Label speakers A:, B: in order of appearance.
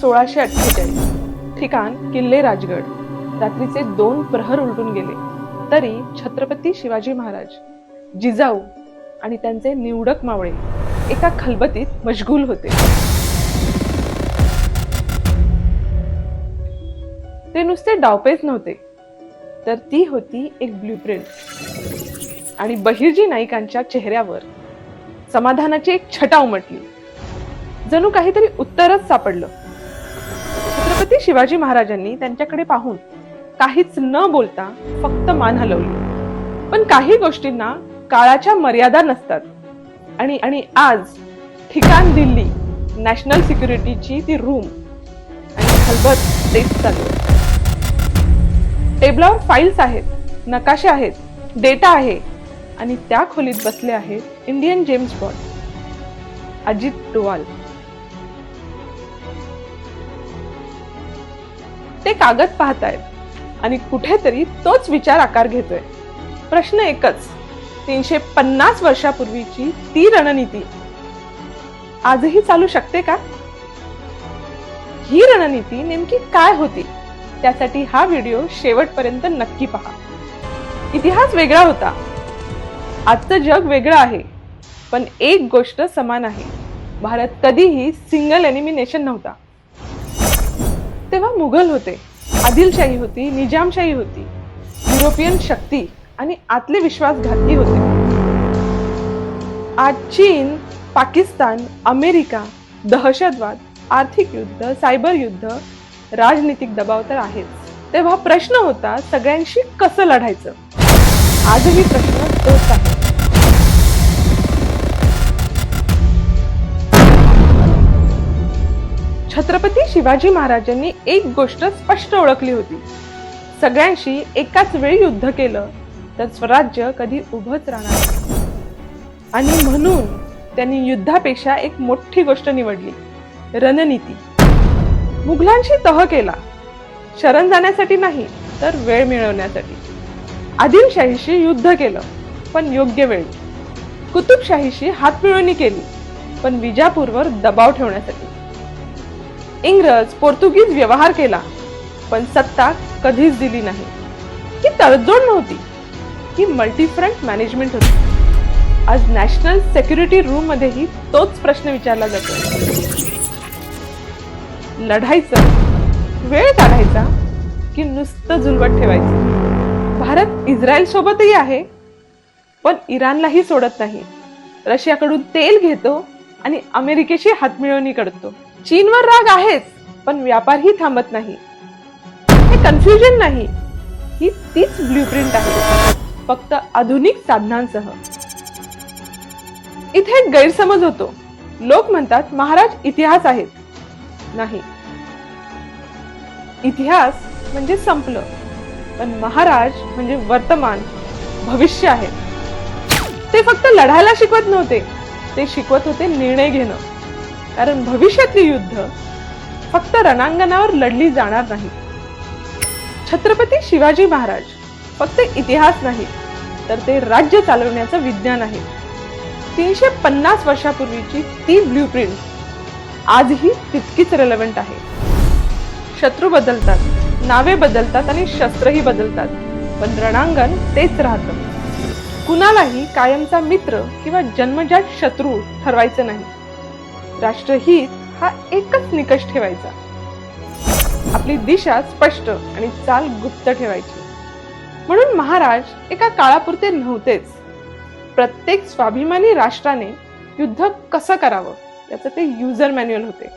A: सोळाशे अठ्ठेचाळीस ठिकाण किल्ले राजगड. रात्रीचे दोन प्रहर उलटून गेले. तरी छत्रपती शिवाजी महाराज जिजाऊ आणि त्यांचे निवडक मावळे एका खलबतीत मशगूल होते. ते नुसते डावपेच नव्हते तर ती होती एक ब्ल्यूप्रिंट आणि बहिर्जी नाईकांच्या चेहऱ्यावर समाधानाची एक छटा उमटली. जणू काहीतरी उत्तरच सापडलं. छत्रपती शिवाजी महाराजांनी त्यांच्याकडे पाहून काहीच न बोलता फक्त मान हलवली. पण काही गोष्टींना काळाच्या मर्यादा नसतात. आणि आणि आज ठिकाण दिल्ली नॅशनल सिक्युरिटीची ती रूम आणि हलबत तेच चालू टेबलावर फाईल्स आहेत नकाशे आहेत डेटा आहे आणि त्या खोलीत बसले आहेत Indian James Bond Ajit Doval. ते कागद पाहतायत. आणि कुठेतरी तोच विचार आकार घेतोय. प्रश्न एकच तीनशे पन्नास वर्षापूर्वीची ती रणनीती आजही चालू शकते का? ही रणनीती नेमकी काय होती? त्यासाठी हा व्हिडिओ शेवटपर्यंत नक्की पहा. इतिहास वेगळा होता. आजचं जग वेगळं आहे पण एक गोष्ट समान आहे. भारत कधीही सिंगल एनिमिनेशन नव्हता. तेव्हा मुघल होते. आदिलशाही होती निजामशाही होती. युरोपियन शक्ती आणि आतले विश्वासघाती होते. आज चीन पाकिस्तान अमेरिका दहशतवाद आर्थिक युद्ध सायबर युद्ध राजनीतिक दबाव तर आहेच. तेव्हा प्रश्न होता सगळ्यांशी कसं लढायचं? आजही प्रश्न तोच आहे. छत्रपती शिवाजी महाराजांनी एक गोष्ट स्पष्ट ओळखली होती. सगळ्यांशी एकाच वेळी युद्ध केलं तर स्वराज्य कधी उभंच राहणार आणि म्हणून त्यांनी युद्धापेक्षा एक मोठी गोष्ट निवडली रणनीती. मुघलांशी तह केला. शरण जाण्यासाठी नाही तर वेळ मिळवण्यासाठी. आदिलशाहीशी युद्ध केलं पण योग्य वेळी. कुतुबशाहीशी हातमिळवणी केली पण विजापूरवर दबाव ठेवण्यासाठी. इंग्रज पोर्तुगीज व्यवहार केला पण सत्ता कधीच दिली नाही. ही तडजोड नव्हती ही मल्टीफ्रंट मॅनेजमेंट होती. आज नॅशनल सेक्युरिटी रूम मध्येही तोच प्रश्न विचारला जातो. लढायचं वेळ काढायचा की नुसतं जुलवत ठेवायचं? भारत इस्रायल सोबतही आहे पण इराणलाही सोडत नाही. रशियाकडून तेल घेतो आणि अमेरिकेशी हातमिळवणी करतो. चीनवर राग आहेच पण व्यापारही थांबत नाही. हे कन्फ्युजन नाही. ही तीच ब्ल्यूप्रिंट आहे. फक्त आधुनिक साधनांसह. इथे एक गैरसमज होतो. लोक म्हणतात महाराज इतिहास आहेत. नाही. इतिहास म्हणजे संपलं. पण महाराज म्हणजे वर्तमान भविष्य आहे. ते फक्त लढायला शिकवत नव्हते. ते शिकवत होते निर्णय घेणं. कारण भविष्यातली युद्ध फक्त रणांगणावर लढली जाणार नाही. छत्रपती शिवाजी महाराज फक्त इतिहास नाही तर ते राज्य चालवण्याचं विज्ञान आहे. तीनशे पन्नास वर्षापूर्वीची ती ब्ल्यूप्रिंट आजही तितकीच रेलेव्हंट आहे. शत्रू बदलतात नावे बदलतात आणि शस्त्रही बदलतात पण रणांगण तेच राहतं. कुणालाही कायमचा मित्र किंवा जन्मजात शत्रू ठरवायचं नाही. राष्ट्रहित हा एकच निकष ठेवायचा. आपली दिशा स्पष्ट आणि चाल गुप्त ठेवायची. म्हणून महाराज एका काळापुरते नव्हतेच. प्रत्येक स्वाभिमानी राष्ट्राने युद्ध कसं करावं याचं ते युजर मॅन्युअल होते.